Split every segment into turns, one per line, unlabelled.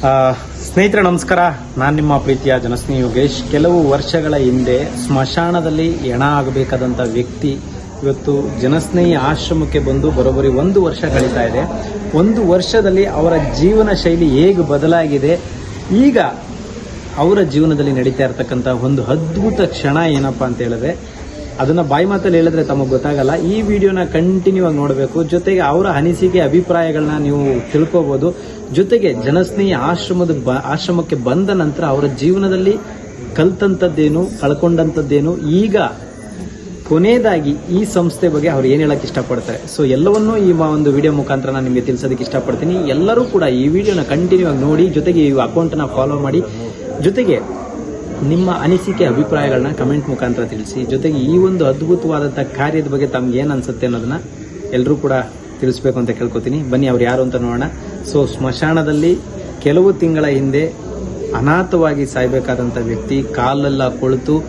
ಸ್ನೇಹಿತರೆ, ನಮಸ್ಕಾರ. ನಾನು ನಿಮ್ಮ ಪ್ರೀತಿಯ ಜನಸ್ನೇಹಿ ಯೋಗೇಶ್. ಕೆಲವು ವರ್ಷಗಳ ಹಿಂದೆ ಸ್ಮಶಾನದಲ್ಲಿ ಹೆಣ ಆಗಬೇಕಾದಂಥ ವ್ಯಕ್ತಿ ಇವತ್ತು ಜನಸ್ನೇಹಿ ಆಶ್ರಮಕ್ಕೆ ಬಂದು ಬರೋಬ್ಬರಿ ಒಂದು ವರ್ಷ ಕಳೀತಾ ಇದೆ. ಒಂದು ವರ್ಷದಲ್ಲಿ ಅವರ ಜೀವನ ಶೈಲಿ ಹೇಗೆ ಬದಲಾಗಿದೆ? ಈಗ ಅವರ ಜೀವನದಲ್ಲಿ ನಡೀತಾ ಇರತಕ್ಕಂಥ ಒಂದು ಅದ್ಭುತ ಕ್ಷಣ ಏನಪ್ಪಾ ಅಂತ ಹೇಳಿದ್ರೆ ಅದನ್ನ ಬಾಯಿ ಮಾತಲ್ಲಿ ಹೇಳಿದ್ರೆ ತಮಗೆ ಗೊತ್ತಾಗಲ್ಲ. ಈ ವಿಡಿಯೋನ ಕಂಟಿನ್ಯೂ ಆಗಿ ನೋಡಬೇಕು. ಜೊತೆಗೆ ಅವರ ಅನಿಸಿಕೆ ಅಭಿಪ್ರಾಯಗಳನ್ನ ನೀವು ತಿಳ್ಕೋಬಹುದು ಜೊತೆಗೆ ಜನಸ್ನೇಹಿ ಆಶ್ರಮದ ಆಶ್ರಮಕ್ಕೆ ಬಂದ ನಂತರ ಅವರ ಜೀವನದಲ್ಲಿ ಕಲ್ತಂಥದ್ದೇನು ಕಳ್ಕೊಂಡಂಥದ್ದೇನು ಈಗ ಕೊನೆಯದಾಗಿ ಈ ಸಂಸ್ಥೆ ಬಗ್ಗೆ ಅವ್ರು ಏನ್ ಹೇಳಕ್ ಇಷ್ಟಪಡ್ತಾರೆ. ಸೊ ಎಲ್ಲವನ್ನೂ ಈ ಒಂದು ವಿಡಿಯೋ ಮುಖಾಂತರ ನಾನು ನಿಮಗೆ ತಿಳಿಸೋದಕ್ಕೆ ಇಷ್ಟಪಡ್ತೀನಿ. ಎಲ್ಲರೂ ಕೂಡ ಈ ವಿಡಿಯೋನ ಕಂಟಿನ್ಯೂ ಆಗಿ ನೋಡಿ, ಜೊತೆಗೆ ಈ ಅಕೌಂಟ್ನ ಫಾಲೋ ಮಾಡಿ. ಜೊತೆಗೆ ನಿಮ್ಮ ಅನಿಸಿಕೆ, ಅಭಿಪ್ರಾಯಗಳನ್ನ ಕಮೆಂಟ್ ಮುಖಾಂತರ ತಿಳಿಸಿ. ಜೊತೆಗೆ ಈ ಒಂದು ಅದ್ಭುತವಾದಂಥ ಕಾರ್ಯದ ಬಗ್ಗೆ ತಮ್ಗೆ ಏನು ಅನ್ಸುತ್ತೆ ಅನ್ನೋದನ್ನ ಎಲ್ಲರೂ ಕೂಡ ತಿಳಿಸ್ಬೇಕು ಅಂತ ಕೇಳ್ಕೊತೀನಿ. ಬನ್ನಿ, ಅವ್ರು ಯಾರು ಅಂತ ನೋಡೋಣ. ಸೊ ಸ್ಮಶಾನದಲ್ಲಿ ಕೆಲವು ತಿಂಗಳ ಹಿಂದೆ ಅನಾಥವಾಗಿ ಸಾಯ್ಬೇಕಾದಂಥ ವ್ಯಕ್ತಿ ಕಾಲೆಲ್ಲ ಕೊಳತು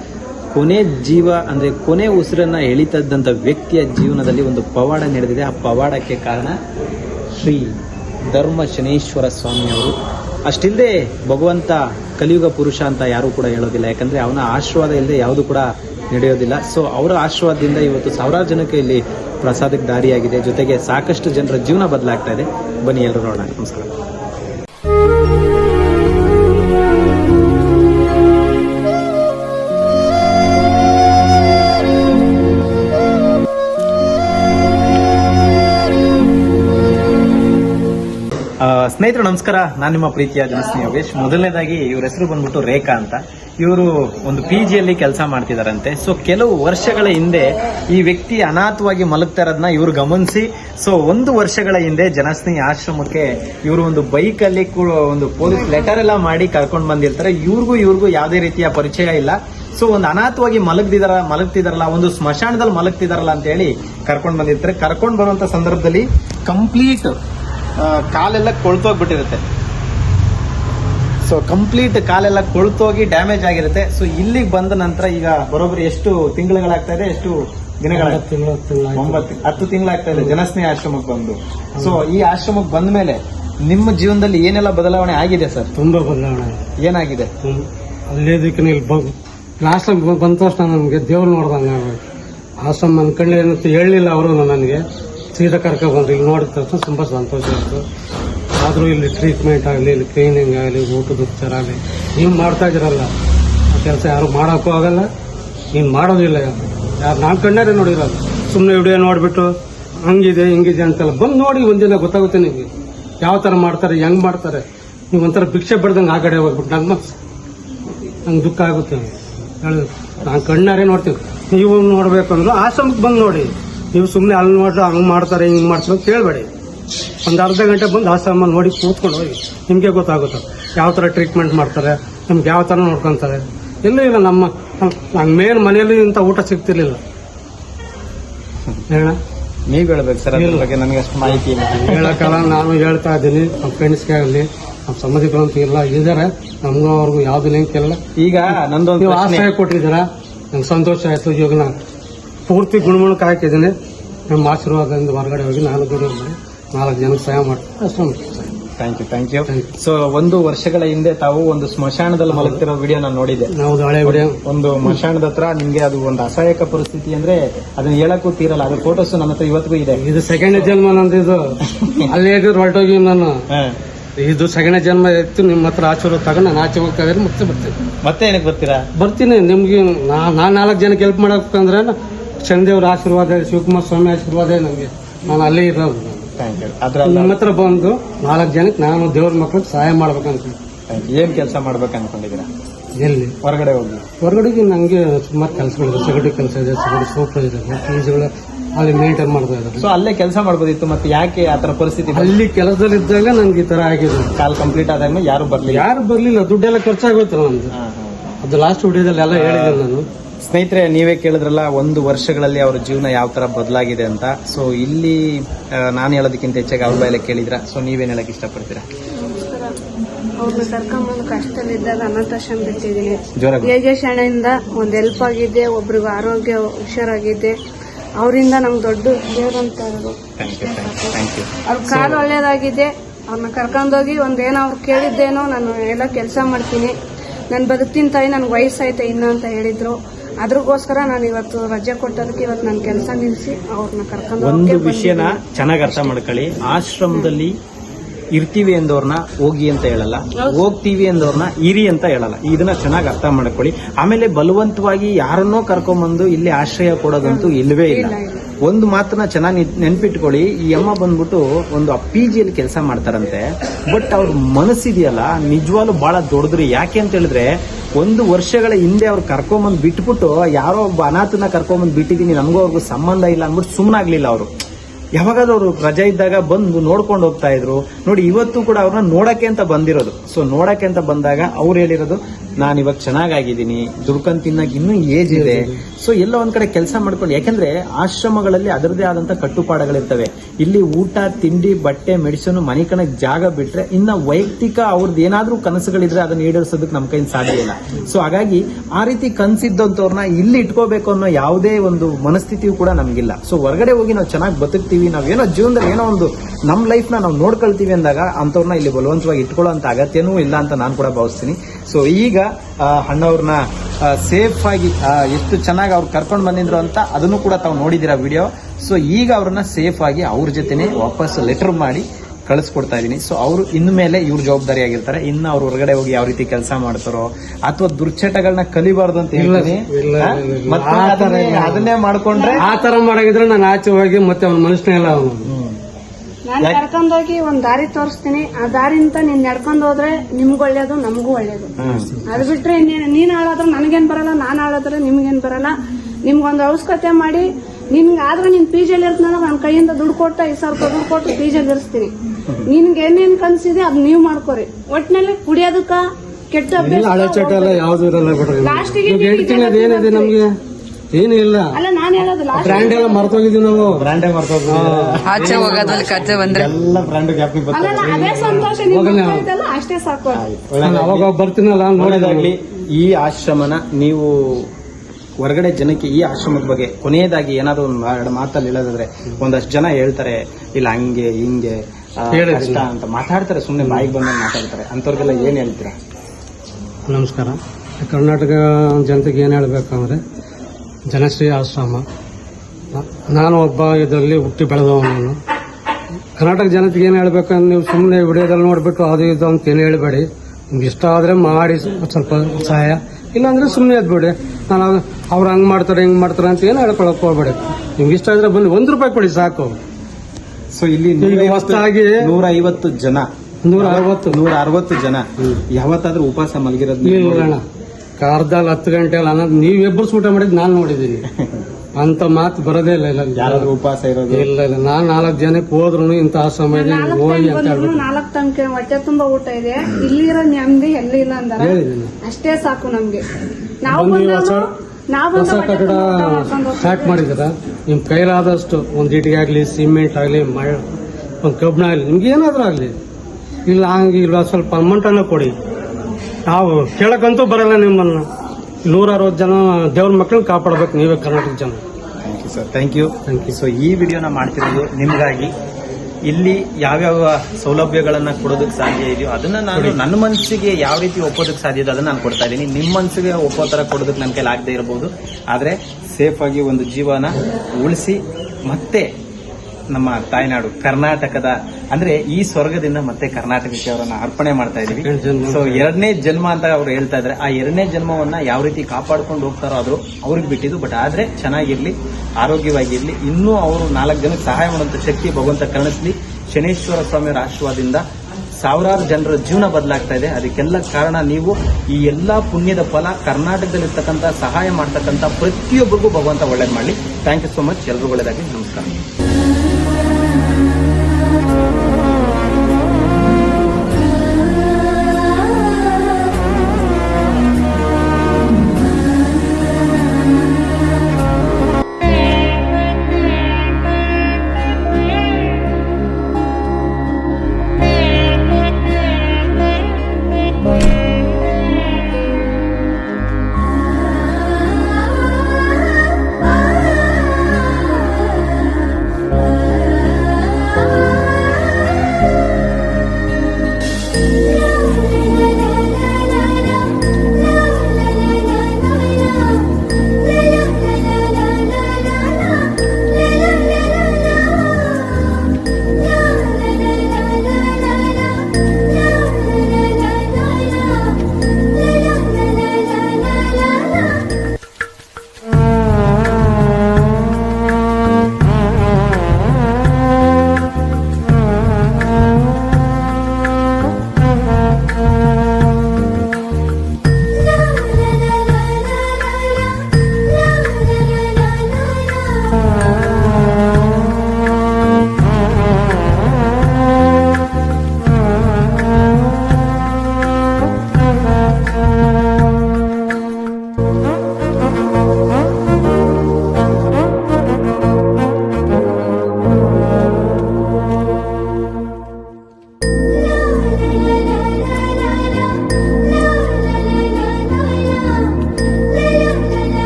ಕೊನೆ ಜೀವ, ಅಂದ್ರೆ ಕೊನೆ ಉಸಿರನ್ನ ಎಳಿತದ್ದಂಥ ವ್ಯಕ್ತಿಯ ಜೀವನದಲ್ಲಿ ಒಂದು ಪವಾಡ ನಡೆದಿದೆ. ಆ ಪವಾಡಕ್ಕೆ ಕಾರಣ ಶ್ರೀ ಧರ್ಮ ಶನೇಶ್ವರ ಸ್ವಾಮಿಯವರು ಅಷ್ಟಿಲ್ಲದೆ ಭಗವಂತ ಕಲಿಯುಗ ಪುರುಷ ಅಂತ ಯಾರು ಕೂಡ ಹೇಳೋದಿಲ್ಲ. ಯಾಕಂದರೆ ಅವನ ಆಶೀರ್ವಾದ ಇಲ್ಲದೆ ಯಾವುದು ಕೂಡ ನಡೆಯೋದಿಲ್ಲ. ಸೊ ಅವರ ಆಶೀರ್ವಾದದಿಂದ ಇವತ್ತು ಸಾವಿರಾರು ಜನಕ್ಕೆ ಇಲ್ಲಿ ಪ್ರಸಾದಕ್ಕೆ ದಾರಿಯಾಗಿದೆ. ಜೊತೆಗೆ ಸಾಕಷ್ಟು ಜನರ ಜೀವನ ಬದಲಾಗ್ತಾ ಇದೆ. ಬನ್ನಿ ಎಲ್ಲರೂ ನೋಡೋಣ. ನಮಸ್ಕಾರ. ಸ್ನೇಹಿತರು, ನಮಸ್ಕಾರ. ನಾನು ನಿಮ್ಮ ಪ್ರೀತಿಯ ಜನಸ್ನೇಹಿ ಯೋಗೇಶ್. ಮೊದಲನೇದಾಗಿ ಇವ್ರ ಹೆಸರು ಬಂದ್ಬಿಟ್ಟು ರೇಖಾ ಅಂತ. ಇವರು ಒಂದು ಪಿ ಜಿಯಲ್ಲಿ ಕೆಲಸ ಮಾಡ್ತಿದಾರಂತೆ. ಸೊ ಕೆಲವು ವರ್ಷಗಳ ಹಿಂದೆ ಈ ವ್ಯಕ್ತಿ ಅನಾಥವಾಗಿ ಮಲಗ್ತಾ ಇರೋದನ್ನ ಇವರು ಗಮನಿಸಿ. ಸೊ ಒಂದು ವರ್ಷಗಳ ಹಿಂದೆ ಜನಸ್ನೇಹಿ ಆಶ್ರಮಕ್ಕೆ ಇವರು ಒಂದು ಬೈಕಲ್ಲಿ ಒಂದು ಪೊಲೀಸ್ ಲೆಟರ್ ಎಲ್ಲ ಮಾಡಿ ಕರ್ಕೊಂಡು ಬಂದಿರ್ತಾರೆ. ಇವ್ರಿಗೂ ಇವ್ರಿಗೂ ಯಾವುದೇ ರೀತಿಯ ಪರಿಚಯ ಇಲ್ಲ. ಸೊ ಒಂದು ಅನಾಥವಾಗಿ ಮಲಗ್ದಿದಾರ, ಮಲಗ್ತಿದಾರಲ್ಲ, ಒಂದು ಸ್ಮಶಾನದಲ್ಲಿ ಮಲಗ್ತಿದಾರಲ್ಲ ಅಂತ ಹೇಳಿ ಕರ್ಕೊಂಡು ಬಂದಿರ್ತಾರೆ. ಕರ್ಕೊಂಡು ಬರುವಂತ ಸಂದರ್ಭದಲ್ಲಿ ಕಂಪ್ಲೀಟ್ ಕಾಲೆಲ್ಲ ಕೊಳ್ತೋಗ್ಬಿಟ್ಟಿರುತ್ತೆ. ಸೊ ಕಂಪ್ಲೀಟ್ ಕಾಲೆಲ್ಲ ಕೊಳ್ತೋಗಿ ಡ್ಯಾಮೇಜ್ ಆಗಿರುತ್ತೆ. ಸೊ ಇಲ್ಲಿಗೆ ಬಂದ ನಂತರ ಈಗ ಬರೋಬ್ಬರಿ ಎಷ್ಟು ತಿಂಗಳುಗಳಾಗ್ತಾ ಇದೆ? ಎಷ್ಟು ದಿನಗಳ ಒಂಬತ್ತು ಹತ್ತು ತಿಂಗಳಾಗ್ತಾ ಇದೆ ಜನಸ್ನೇಹ ಆಶ್ರಮಕ್ಕೆ ಬಂದು. ಸೊ ಈ ಆಶ್ರಮಕ್ಕೆ ಬಂದ ಮೇಲೆ ನಿಮ್ಮ ಜೀವನದಲ್ಲಿ ಏನೆಲ್ಲ ಬದಲಾವಣೆ ಆಗಿದೆ ಸರ್?
ತುಂಬಾ ಬದಲಾವಣೆ
ಏನಾಗಿದೆ?
ಅಲ್ಲೇದಕ್ಕೆ ಆಶ್ರಮ ಬಂದ ತಕ್ಷಣ ನಮಗೆ ದೇವ್ರು ನೋಡ್ದಂಗೆ ಆಶ್ರಮ ಅನ್ಕೊಂಡೆ ಏನಂತ ಹೇಳಲಿಲ್ಲ ಅವರು ನನಗೆ. ಸೀದಾ ಕರ್ಕೊಂಡು ಬಂದ್ರು ಇಲ್ಲಿ ನೋಡಿದ ತಕ್ಷಣ ತುಂಬಾ ಸಂತೋಷ ಆಯ್ತು. ಆದರೂ ಇಲ್ಲಿ ಟ್ರೀಟ್ಮೆಂಟ್ ಆಗಲಿ, ಇಲ್ಲಿ ಕ್ಲೀನಿಂಗ್ ಆಗಲಿ, ಊಟದ ಉಪಚಾರ ಆಗಲಿ, ನೀವು ಮಾಡ್ತಾ ಇದ್ದೀರಲ್ಲ, ಆ ಕೆಲಸ ಯಾರು ಮಾಡೋಕ್ಕೂ ಆಗಲ್ಲ, ನೀನು ಮಾಡೋದಿಲ್ಲ ಯಾರು. ಯಾರು ನಾನು ಕಣ್ಣಾರೆ ನೋಡಿರಲ್ಲ ಸುಮ್ಮನೆ ವಿಡಿಯೋ ನೋಡ್ಬಿಟ್ಟು, ಹಂಗಿದೆ, ಹಿಂಗಿದೆ ಅಂತಲ್ಲ ಬಂದು ನೋಡಿ ಒಂದಿನ ಗೊತ್ತಾಗುತ್ತೆ ನಿಮಗೆ. ಯಾವ ಥರ ಮಾಡ್ತಾರೆ, ಹೆಂಗ್ ಮಾಡ್ತಾರೆ, ನೀವು ಒಂಥರ ಭಿಕ್ಷೆ ಬಿಡ್ದಂಗೆ ಆ ಕಡೆ ಹೋಗ್ಬಿಟ್ಟು ನಂಗೆ ಮತ್ತೆ ನಂಗೆ ದುಃಖ ಆಗುತ್ತೆ. ಹೇಳಿ, ನಾನು ಕಣ್ಣಾರೆ ನೋಡ್ತೀವಿ ನೀವು ನೋಡಬೇಕು ಅಂದ್ರೆ ಆಶ್ರಮಕ್ಕೆ ಬಂದು ನೋಡಿ. ನೀವು ಸುಮ್ಮನೆ ಅಲ್ಲಿ ನೋಡ್ರಿ ಹಂಗೆ ಮಾಡ್ತಾರೆ ಹಿಂಗೆ ಮಾಡ್ತಾರೆ ಅಂತ ಕೇಳಬೇಡಿ ಒಂದು ಅರ್ಧ ಗಂಟೆ ಬಂದು ಆಶ್ರಮ ನೋಡಿ ಕೂತ್ಕೊಂಡು ಹೋಗಿ. ನಿಮಗೆ ಗೊತ್ತಾಗುತ್ತೆ ಯಾವ ಥರ ಟ್ರೀಟ್ಮೆಂಟ್ ಮಾಡ್ತಾರೆ ನಮ್ಗೆ ಯಾವ ಥರ ನೋಡ್ಕೊಂತಾರೆ. ಎಲ್ಲೂ ಇಲ್ಲ ನಮ್ಮ ನಂಗೆ ಮೇನ್ ಮನೆಯಲ್ಲಿ ಇಂಥ ಊಟ ಸಿಗ್ತಿರ್ಲಿಲ್ಲ. ಹೇಳ?
ನೀವು ಹೇಳ್ಬೇಕು ಸರ್ ಅದ್ರ. ಬಗ್ಗೆ ನನಗೆ ಅಷ್ಟು ಮಾಹಿತಿ ಇಲ್ಲ.
ಹೇಳೋಕ್ಕಲ್ಲ ನಾನು ಹೇಳ್ತಾ ಇದ್ದೀನಿ. ನಮ್ಮ ಫ್ರೆಂಡ್ಸ್ಗೆ ಆಗಲಿ ನಮ್ಮ ಸಂಬಂಧಿಕರು ಅಂತ ಇಲ್ಲ ಇದ್ದಾರೆ ನಮಗೂ ಅವ್ರಿಗೂ ಯಾವ್ದು ಲಿಂಕ್ ಇಲ್ಲ.
ಈಗ ನಂದೊಂದು.
ಆಶ್ರಯ ಕೊಟ್ಟಿದ್ದೀರಾ? ನಂಗೆ ಸಂತೋಷ ಆಯಿತು ಇವಾಗ ನಾನು ಪೂರ್ತಿ ಗುಣಮುಣಕ್ಕೆ ಹಾಕಿದ್ದೀನಿ. ನಮ್ಮ ಆಶೀರ್ವಾದದಿಂದ ಹೊರಗಡೆ ಹೋಗಿ ನಾನು ದೂರ ಮಾಡಿ ನಾಲ್ಕು ಜನಕ್ಕೆ ಸಹಾಯ ಮಾಡ್ತೀನಿ. ಅಷ್ಟೇ ಮಾಡ್ತೀನಿ
thank you thank you so ಒಂದು ವರ್ಷಗಳ ಹಿಂದೆ ತಾವು ಒಂದು ಸ್ಮಶಾನದಲ್ಲಿ ಮಲಗ್ತಿರೋ ವಿಡಿಯೋ ನಾನು
ವಿಡಿಯೋ
ಒಂದು ಸ್ಮಶಾನದ ಹತ್ರ ನಿಮ್ಗೆ ಅದು ಒಂದು ಅಸಹಾಯಕ ಪರಿಸ್ಥಿತಿ ಅಂದ್ರೆ ಅದನ್ನ ಹೇಳಕ್ಕೂ ತೀರಲ್ಲ. ಅದ್ರ ಫೋಟೋಸ್ ನನ್ನ ಹತ್ರ ಇವತ್ತಿಗೂ ಇದೆ.
ಇದು ಸೆಕೆಂಡ್ ಜನ್ಮ ನಂದು ಇದು. ಅಲ್ಲೇ ಹೊರಟೋಗಿ ನಾನು. ಇದು ಸೆಕೆಂಡ್ ಜನ್ಮ ಇತ್ತು. ನಿಮ್ಮ ಹತ್ರ ಆಶೀರ್ವಾದ ತಗೊಂಡು ನಾನು ಆಚೆ ಹೋಗ್ತಾ ಇದ್ರೆ ಮತ್ತೆ ಬರ್ತೀನಿ.
ಮತ್ತೆ ಏನಕ್ಕೆ ಬರ್ತೀರಾ?
ಬರ್ತೀನಿ. ನಿಮ್ಗೆ ನಾ ನಾನು ನಾಲ್ಕು ಜನಕ್ಕೆ ಹೆಲ್ಪ್ ಮಾಡಬೇಕಂದ್ರೆ ಚಂದೇವ್ರ ಆಶೀರ್ವಾದ ಶಿವಕುಮಾರ್ ಸ್ವಾಮಿ ಆಶೀರ್ವಾದ ನನಗೆ ನಾನು ಅಲ್ಲೇ ಇರೋದು.
ಥ್ಯಾಂಕ್ ಯು ಅದ್ರಲ್ಲ
ನಿಮ್ಮ ಹತ್ರ ಬಂದು ನಾಲ್ಕು ಜನಕ್ಕೆ ನಾನು ದೇವ್ರ ಮಕ್ಳಿಗೆ ಸಹಾಯ ಮಾಡ್ಬೇಕಂತ.
ಏನ್ ಕೆಲಸ ಮಾಡ್ಬೇಕು ಅನ್ಕೊಂಡಿದ್ದೀರಾ?
ಎಲ್ಲಿ?
ಹೊರಗಡೆ ಹೋಗಿ.
ಹೊರಗಡೆಗೆ ನನಗೆ ಸುಮಾರು ಕೆಲಸಗಳಿದೆ. ಸಗಡಿ ಕೆಲಸ ಇದೆ ಸಗಡಿ ಸೂಪರ್ ಇದೆ ಫೀಸ್ಗಳು ಅಲ್ಲಿ ಮೇಂಟೈನ್ ಮಾಡ್ತಾ ಇದ್ದಾರೆ.
ಸೊ ಅಲ್ಲೇ ಕೆಲಸ ಮಾಡ್ಬೋದಿತ್ತು ಮತ್ತೆ ಯಾಕೆ ಆ ಆತರ ಪರಿಸ್ಥಿತಿ?
ಅಲ್ಲಿ ಕೆಲಸದಲ್ಲಿ ಇದ್ದಾಗ ನನಗೆ ಈ ತರ ಆಗಿದೆ.
ಕಾಲ್ ಕಂಪ್ಲೀಟ್ ಆದಾಗ ಯಾರು ಬರ್ಲಿಲ್ಲ.
ಯಾರು ಬರ್ಲಿಲ್ಲ. ದುಡ್ಡೆಲ್ಲ ಖರ್ಚಾಗೋಯ್ತು ನಮ್ದು. ಅದು ಲಾಸ್ಟ್ ವಿಡಿಯೋದಲ್ಲಿ ಎಲ್ಲ ಹೇಳಿದೆ ನಾನು.
ಸ್ನೇಹಿತರೆ ನೀವೇ ಕೇಳಿದ್ರಲ್ಲ ಒಂದು ವರ್ಷಗಳಲ್ಲಿ ಅವ್ರ ಜೀವನ ಯಾವ ತರ ಬದಲಾಗಿದೆ ಅಂತ. ಸೊ ಇಲ್ಲಿ ನಾನು ಹೇಳೋದಕ್ಕಿಂತ ಹೆಚ್ಚಾಗಿ ಅವ್ರ ಬಾಯಲ್ಲೇ ಕೇಳಿದ್ರ. ಸೊ ನೀವೇನ್ ಹೇಳಕ್ ಇಷ್ಟಪಡ್ತೀರಾ?
ಅವ್ರನ್ನ ಕರ್ಕೊಂಬಂದು ಕಷ್ಟದಲ್ಲಿದ್ದಾಗ ಅನಾಥಾಶ್ರಮ ಬಿಟ್ಟಿದ್ದೀನಿ. ಶಾಣೆಯಿಂದ ಒಂದು ಹೆಲ್ಪ್ ಆಗಿದೆ ಒಬ್ರಿಗೂ ಆರೋಗ್ಯ ಹುಷಾರಾಗಿದೆ ಅವರಿಂದ ನಮ್ಗೆ ದೊಡ್ಡ ದೇವ್ರಂತ ಅವ್ರ ಕಾಲು ಒಳ್ಳೇದಾಗಿದೆ ಅವ್ರನ್ನ ಕರ್ಕೊಂಡೋಗಿ ಒಂದೇನೋ ಅವ್ರು ಕೇಳಿದ್ದೇನೋ ನಾನು ಎಲ್ಲ ಕೆಲಸ ಮಾಡ್ತೀನಿ. ನಾನು ಬದುಕ್ತೀನಿ ತಾಯಿ ನನ್ಗೆ ವಯಸ್ಸೈತೆ ಇನ್ನು ಅಂತ ಹೇಳಿದ್ರು. ಅದ್ರಗೋಸ್ಕರ ನಾನು ಇವತ್ತು ರಜೆ ಕೊಟ್ಟದಕ್ಕೆ ಇವತ್ತು ನಾನು ಕೆಲಸ ನಿಲ್ಲಿಸಿ ಅವ್ರನ್ನ ಕರ್ಕೊಂಡು
ಒಂದು ವಿಷಯನ ಚೆನ್ನಾಗಿ ಅರ್ಥ ಮಾಡ್ಕೊಳ್ಳಿ. ಆಶ್ರಮದಲ್ಲಿ ಇರ್ತೀವಿ ಎಂದವ್ರನ್ನ ಹೋಗಿ ಅಂತ ಹೇಳಲ್ಲ. ಹೋಗ್ತೀವಿ ಎಂದವ್ರನ್ನ ಇರಿ ಅಂತ ಹೇಳಲ್ಲ. ಇದನ್ನ ಚೆನ್ನಾಗಿ ಅರ್ಥ ಮಾಡ್ಕೊಳ್ಳಿ. ಆಮೇಲೆ ಬಲವಂತವಾಗಿ ಯಾರನ್ನೋ ಕರ್ಕೊಂಬಂದು ಇಲ್ಲಿ ಆಶ್ರಯ ಕೊಡೋದಂತೂ ಇಲ್ಲವೇ ಇಲ್ಲ. ಒಂದು ಮಾತನ್ನ ಚೆನ್ನಾಗಿ ನೆನ್ಪಿಟ್ಕೊಳ್ಳಿ. ಈ ಅಮ್ಮ ಬಂದ್ಬಿಟ್ಟು ಒಂದು ಪಿ ಜಿಯಲ್ಲಿ ಕೆಲಸ ಮಾಡ್ತಾರಂತೆ. ಬಟ್ ಅವ್ರ ಮನಸ್ಸಿದೆಯಲ್ಲ ನಿಜವಾಗ್ಲೂ ಬಹಳ ದೊಡ್ಡದ್ರಿ ಯಾಕೆ ಅಂತ ಹೇಳಿದ್ರೆ ಒಂದು ವರ್ಷಗಳ ಹಿಂದೆ ಅವ್ರು ಕರ್ಕೊಂಬಂದು ಬಿಟ್ಬಿಟ್ಟು ಯಾರೋ ಒಬ್ಬ ಅನಾಥನ ಕರ್ಕೊಂಬಂದು ಬಿಟ್ಟಿದ್ದೀನಿ ನಮಗೂ ಅವ್ರಿಗೂ ಸಂಬಂಧ ಇಲ್ಲ ಅಂದ್ಬಿಟ್ಟು ಸುಮ್ಮನಾಗ್ಲಿಲ್ಲ ಅವರು. ಯಾವಾಗಾದ್ರೂ ಅವರು ರಜೆ ಇದ್ದಾಗ ಬಂದು ನೋಡ್ಕೊಂಡು ಹೋಗ್ತಾ ಇದ್ರು. ನೋಡಿ ಇವತ್ತು ಕೂಡ ಅವ್ರನ್ನ ನೋಡಕ್ಕೆ ಅಂತ ಬಂದಿರೋದು. ಸೊ ನೋಡಕ್ಕೆ ಅಂತ ಬಂದಾಗ ಅವ್ರು ಹೇಳಿರೋದು ನಾನು ಇವಾಗ ಚೆನ್ನಾಗಾಗಿದ್ದೀನಿ. ದುಡ್ಕೊಂಡು ತಿನ್ನಕ್ಕೆ ಇನ್ನೂ ಏಜ್ ಇದೆ. ಸೊ ಎಲ್ಲ ಒಂದ್ ಕಡೆ ಕೆಲಸ ಮಾಡ್ಕೊಂಡು ಯಾಕಂದ್ರೆ ಆಶ್ರಮಗಳಲ್ಲಿ ಅದರದೇ ಆದಂತ ಕಟ್ಟುಪಾಡುಗಳಿರ್ತವೆ. ಇಲ್ಲಿ ಊಟ ತಿಂಡಿ ಬಟ್ಟೆ ಮೆಡಿಸಿನ್ ಮನೆ ಕಣಕ್ ಜಾಗ ಬಿಟ್ರೆ ಇನ್ನ ವೈಯಕ್ತಿಕ ಅವ್ರದ್ದು ಏನಾದ್ರೂ ಕನಸುಗಳಿದ್ರೆ ಅದನ್ನ ಈಡೇರಿಸೋದಕ್ಕೆ ನಮ್ಮ ಕೈಯಿಂದ ಸಾಧ್ಯ ಇಲ್ಲ. ಸೊ ಹಾಗಾಗಿ ಆ ರೀತಿ ಕನ್ಸಿದ್ದಂತವ್ರನ್ನ ಇಲ್ಲಿ ಇಟ್ಕೋಬೇಕು ಅನ್ನೋ ಯಾವುದೇ ಒಂದು ಮನಸ್ಥಿತಿಯೂ ಕೂಡ ನಮ್ಗಿಲ್ಲ. ಸೊ ಹೊರಗಡೆ ಹೋಗಿ ನಾವು ಚೆನ್ನಾಗಿ ಬದುಕ್ತೀವಿ ನಾವೇನೋ ಜೀವನದಲ್ಲಿ ಏನೋ ಒಂದು ನಮ್ಮ ಲೈಫ್ನ ನಾವು ನೋಡ್ಕೊಳ್ತೀವಿ ಅಂದಾಗ ಅಂಥವ್ರನ್ನ ಇಲ್ಲಿ ಬಲವಂತವಾಗಿ ಇಟ್ಕೊಳ್ಳೋ ಅಂತ ಅಗತ್ಯನೂ ಇಲ್ಲ ಅಂತ ನಾನು ಕೂಡ ಭಾವಿಸ್ತೀನಿ. ಸೊ ಈಗ ಅಣ್ಣವ್ರನ್ನ ಸೇಫ್ ಆಗಿ ಎಷ್ಟು ಚೆನ್ನಾಗಿ ಅವ್ರು ಕರ್ಕೊಂಡು ಬಂದಿದ್ರು ಅಂತ ಅದನ್ನು ಕೂಡ ತಾವು ನೋಡಿದಿರ ವಿಡಿಯೋ ಸೊ ಈಗ ಅವ್ರನ್ನ ಸೇಫ್ ಆಗಿ ಅವ್ರ ಜೊತೆನೆ ವಾಪಸ್ ಲೆಟರ್ ಮಾಡಿ ಕಳಿಸ್ಕೊಡ್ತಾ ಇದೀನಿ ಸೊ ಅವರು ಇನ್ನು ಮೇಲೆ ಇವ್ರ ಜವಾಬ್ದಾರಿ ಆಗಿರ್ತಾರೆ. ಇನ್ನು ಅವ್ರು ಹೊರಗಡೆ ಹೋಗಿ ಯಾವ ರೀತಿ ಕೆಲಸ ಮಾಡ್ತಾರೋ ಅಥವಾ ದುರ್ಚಟಗಳನ್ನ ಕಲಿಬಾರ್ದು ಅಂತ ಹೇಳ್ತೀನಿ. ಅದನ್ನೇ- ಮಾಡ್ಕೊಂಡ್ರೆ
ಆ ತರ ಮಾಡಾಗಿದ್ರೆ ನಾನು ಆಚೆ ಹೋಗಿ ಮತ್ತೆ ಅವ್ನ ಮನುಷ್ಯನೇ ಇಲ್ಲ ಅವನು.
ನಾನು ಕರ್ಕೊಂಡೋಗಿ ಒಂದ್ ದಾರಿ ತೋರಿಸ್ತೀನಿ. ಆ ದಾರಿಯಿಂದ ನೀನ್ ನಡ್ಕೊಂಡ್ ಹೋದ್ರೆ ನಿಮ್ಗೂ ಒಳ್ಳೇದು ನಮಗೂ ಒಳ್ಳೇದು. ಅದು ಬಿಟ್ರೆ ನೀನ್ ನೀನ್ ಹಾಳಾದ್ರೆ ನನಗೇನ್ ಬರಲ್ಲ ನಾನು ಹಾಳಾದ್ರೆ ನಿಮ್ಗೇನ್ ಬರಲ್ಲ. ನಿಮ್ಗೊಂದು ಅವಶ್ಯಕತೆ ಮಾಡಿ ನಿನ್ಗೆ ಆದ್ರೆ ನೀನ್ ಪಿ ಜಿಯಲ್ಲಿ ಇರ್ತಂದ್ರೆ ನನ್ನ ಕೈಯಿಂದ ದುಡ್ಡು ಕೊಟ್ಟು ಐದು ಸಾವಿರ ರೂಪಾಯಿ ದುಡ್ಡು ಕೊಟ್ಟು ಪಿ ಜಿಯಲ್ಲಿ ಇರಿಸ್ತೀನಿ. ನಿನ್ಗೆ ಏನೇನ್ ಕನ್ಸಿದೆ ಅದ್ ನೀವ್ ಮಾಡ್ಕೋರಿ. ಒಟ್ನಲ್ಲಿ ಕುಡಿಯೋದಕ್ಕ ಕೆಟ್ಟ
ಇಲ್ಲ ಹಳೆ ಚಟ ಎಲ್ಲ ಯಾವ್ದು ಇರಲ್ಲ ಬಿಡ್ರಿ.
ಲಾಸ್ಟಿಗೆ
ಇವಾಗ ತಿಂಗಳು ಏನಿದೆ ನಮ್ಗೆ? ಏನು ಇಲ್ಲ.
ಅಲ್ಲ ನಾನು ಹೇಳೋದು
ಬ್ರ್ಯಾಂಡ್ ಎಲ್ಲ ಮರ್ತೋಗಿದೀವಿ ನಾವು.
ಬ್ರ್ಯಾಂಡೇ
ಆಚೆ ಹೋಗೋದ್ರಲ್ಲಿ ಕತೆ ಬಂದ್ರೆ.
ಎಲ್ಲ ಬ್ರ್ಯಾಂಡ್ ಗ್ಯಾಪಿಂಗ್
ಅಲ್ಲ ಅದೇ ಸಂತೋಷ ನಿಮ್ಗೆ ಗೊತ್ತಾಯ್ತಲ್ಲ ಅಷ್ಟೇ ಸಾಕು.
ನಾನು ಅವಾಗ ಬರ್ತೀನಲ್ಲ ನೋಡಿದಾಗ್ಲಿ
ಈ ಆಶ್ರಮನ ನೀವು ಹೊರಗಡೆ ಜನಕ್ಕೆ ಈ ಆಶ್ರಮದ ಬಗ್ಗೆ ಕೊನೆಯದಾಗಿ ಏನಾದ್ರು ಒಂದು ಎರಡು ಮಾತಲ್ಲಿ ಹೇಳೋದಾದ್ರೆ ಒಂದಷ್ಟು ಜನ ಹೇಳ್ತಾರೆ ಇಲ್ಲ ಹಂಗೆ ಹಿಂಗೆ. ಕಷ್ಟ ಅಂತ ಮಾತಾಡ್ತಾರೆ ಸುಮ್ಮನೆ ಬಾಯಿಗೆ ಬಂದಾಗ ಮಾತಾಡ್ತಾರೆ. ಅಂತವ್ರಿಗೆಲ್ಲ ಏನ್ ಹೇಳ್ತೀರಾ?
ನಮಸ್ಕಾರ. ಕರ್ನಾಟಕ ಜನತೆಗೆ ಏನು ಹೇಳ್ಬೇಕಂದ್ರೆ ಜನಶ್ರೀ ಆಶ್ರಮ. ನಾನು ಒಬ್ಬ ಇದರಲ್ಲಿ ಹುಟ್ಟಿ ಬೆಳೆದವನು ಕರ್ನಾಟಕ ಜನತೆಗೆ ಏನು ಹೇಳ್ಬೇಕಂದ್ರೆ ನೀವು ಸುಮ್ಮನೆ ವಿಡಿಯೋದಲ್ಲಿ ನೋಡಿಬಿಟ್ಟು ಅದು ಇದು ಅಂತ ಏನು ಹೇಳಬೇಡಿ. ನಿಮ್ಗೆ ಇಷ್ಟ ಆದರೆ ಮಾಡಿ ಸ್ವಲ್ಪ ಸಹಾಯ ಇಲ್ಲಾಂದ್ರೆ ಸುಮ್ಮನೆ ಎದ್ಬಿಡಿ. ನಾನು ಅವ್ರು ಹಂಗೆ ಮಾಡ್ತಾರೆ ಹಿಂಗೆ ಮಾಡ್ತಾರೆ ಅಂತ ಏನು ಹೇಳ್ಕೊಳಕ್ ಹೋಗ್ಬೇಡಿ. ನಿಮ್ಗೆ ಇಷ್ಟ ಆದ್ರೆ ಬನ್ನಿ ಒಂದು ರೂಪಾಯಿ ಕೊಡಿ ಸಾಕು.
ಸೊ ಇಲ್ಲಿ
ಹೊಸದಾಗಿ
ನೂರ ಐವತ್ತು ಜನ.
ನೂರ ಅರವತ್ತು
ನೂರ ಅರವತ್ತು ಜನ ಯಾವತ್ತಾದ್ರೂ ಉಪವಾಸ ಮಲಗಿರೋದು ನೀವು
ನೋಡೋಣ ಕಾರ್ದಲ್ಲಿ ಹತ್ತು ಗಂಟೆ ಅಲ್ಲ ಅನ್ನೋದು ನೀವು ಎಬ್ಬರ್ಸ್ ಊಟ ಮಾಡಿದ್ದು ನಾನು ನೋಡಿದ್ದೀನಿ. ಅಂತ ಮಾತು ಬರೋದೇ ಇಲ್ಲ ಇಲ್ಲ
ಯಾರಾದ್ರೂ ಉಪವಾಸ ಇರೋದು?
ಇಲ್ಲ ಇಲ್ಲ. ನಾನ್ ನಾಲ್ಕು ಜನಕ್ಕೆ ಹೋದ್ರು ಇಂತಹ ಸಮಯದಲ್ಲಿ
ನಾಲ್ಕು
ಹೋಗಿ ಅಂತ ಹೇಳ್ಬಿಟ್ಟು.
ನಾಲ್ಕು ತನಕ ಹೊಟ್ಟೆ ತುಂಬಾ ಊಟ ಇದೆ. ಇಲ್ಲಿರೋ ನೆಮ್ಮದಿ ಎಲ್ಲಿ ಇಲ್ಲ ಅಂದಾರ?
ಹೇಳಿದ್ದೀನಿ.
ಅಷ್ಟೇ ಸಾಕು ನಮ್ಗೆ. ನಾವು
ಬಂದು ಹೊಸ
ನಾವು
ಹೊಸ ಕಟ್ಟಡ. ಸ್ಟಾರ್ಟ್ ಮಾಡಿದಾರ ನಿಮ್ ಕೈಲಾದಷ್ಟು ಒಂದ್ ಇಟ್ಟಿಗೆ ಆಗ್ಲಿ ಸಿಮೆಂಟ್ ಆಗ್ಲಿ ಮಳೆ ಒಂದ್ ಕಬ್ಬಣ ಆಗ್ಲಿ ನಿಮ್ಗೆ ಏನಾದ್ರೂ ಆಗ್ಲಿ. ಇಲ್ಲ ಹಂಗೆ ಇಲ್ಲ ಸ್ವಲ್ಪ ಮಂಟನ ಕೊಡಿ. ನಾವು ಕೇಳಕ್ಕಂತೂ ಬರಲ್ಲ ನಿಮ್ಮನ್ನ. ನೂರ ಅರವತ್ತು ಜನ ದೇವ್ರ ಮಕ್ಕಳನ್ನ ಕಾಪಾಡಬೇಕು ನೀವೇ ಕರ್ನಾಟಕ ಜನ.
Thank you sir thank you
thank you
so ಈ ವಿಡಿಯೋನ ಮಾಡ್ತಿರೋದು ನಿಮಗಾಗಿ. ಇಲ್ಲಿ ಯಾವ್ಯಾವ ಸೌಲಭ್ಯಗಳನ್ನ ಕೊಡೋದಕ್ಕೆ ಸಾಧ್ಯ ಇದೆಯೋ ಅದನ್ನ ನಾನು ನನ್ನ ಮನಸ್ಸಿಗೆ ಯಾವ ರೀತಿ ಒಪ್ಪೋದಕ್ಕೆ ಸಾಧ್ಯ ಇದೆ ಅದನ್ನ ನಾನು ಕೊಡ್ತಾ ಇದ್ದೀನಿ. ನಿಮ್ಮ ಮನಸ್ಸಿಗೆ ಒಪ್ಪೋ ಥರ ಕೊಡೋದಕ್ಕೆ ನನ್ನ ಕೈಲಿ ಆಗದೆ ಇರಬಹುದು ಆದರೆ ಸೇಫಾಗಿ ಒಂದು ಜೀವನ ಉಳಿಸಿ ಮತ್ತೆ ನಮ್ಮ ತಾಯ್ನಾಡು ಕರ್ನಾಟಕದ ಅಂದ್ರೆ ಈ ಸ್ವರ್ಗದಿಂದ ಮತ್ತೆ ಕರ್ನಾಟಕಕ್ಕೆ ಅವರನ್ನ ಅರ್ಪಣೆ ಮಾಡ್ತಾ ಇದೀವಿ. ಸೊ ಎರಡನೇ ಜನ್ಮ ಅಂತ ಅವ್ರು ಹೇಳ್ತಾ ಇದ್ದಾರೆ ಆ ಎರಡನೇ ಜನ್ಮವನ್ನ ಯಾವ ರೀತಿ ಕಾಪಾಡ್ಕೊಂಡು ಹೋಗ್ತಾರೋ ಅದು ಅವ್ರಿಗೆ ಬಿಟ್ಟಿದ್ದು. ಬಟ್ ಆದ್ರೆ ಚೆನ್ನಾಗಿರ್ಲಿ ಆರೋಗ್ಯವಾಗಿರ್ಲಿ ಇನ್ನೂ ಅವರು ನಾಲ್ಕು ಜನಕ್ಕೆ ಸಹಾಯ ಮಾಡುವಂತ ಶಕ್ತಿ ಭಗವಂತ ಕರ್ಣಿಸ್ಲಿ. ಶನೇಶ್ವರ ಸ್ವಾಮಿಯವರ ಆಶೀರ್ವಾದದಿಂದ ಸಾವಿರಾರು ಜನರ ಜೀವನ ಬದಲಾಗ್ತಾ ಇದೆ. ಅದಕ್ಕೆಲ್ಲ ಕಾರಣ ನೀವು ಈ ಎಲ್ಲಾ ಪುಣ್ಯದ ಫಲ ಕರ್ನಾಟಕದಲ್ಲಿರ್ತಕ್ಕಂಥ ಸಹಾಯ ಮಾಡ್ತಕ್ಕಂಥ ಪ್ರತಿಯೊಬ್ಬರಿಗೂ ಭಗವಂತ ಒಳ್ಳೇದು ಮಾಡಲಿ. ಥ್ಯಾಂಕ್ ಯು ಸೋ ಮಚ್ ಎಲ್ಲರೂ ಒಳ್ಳೇದಾಗಿ ನಮಸ್ಕಾರ.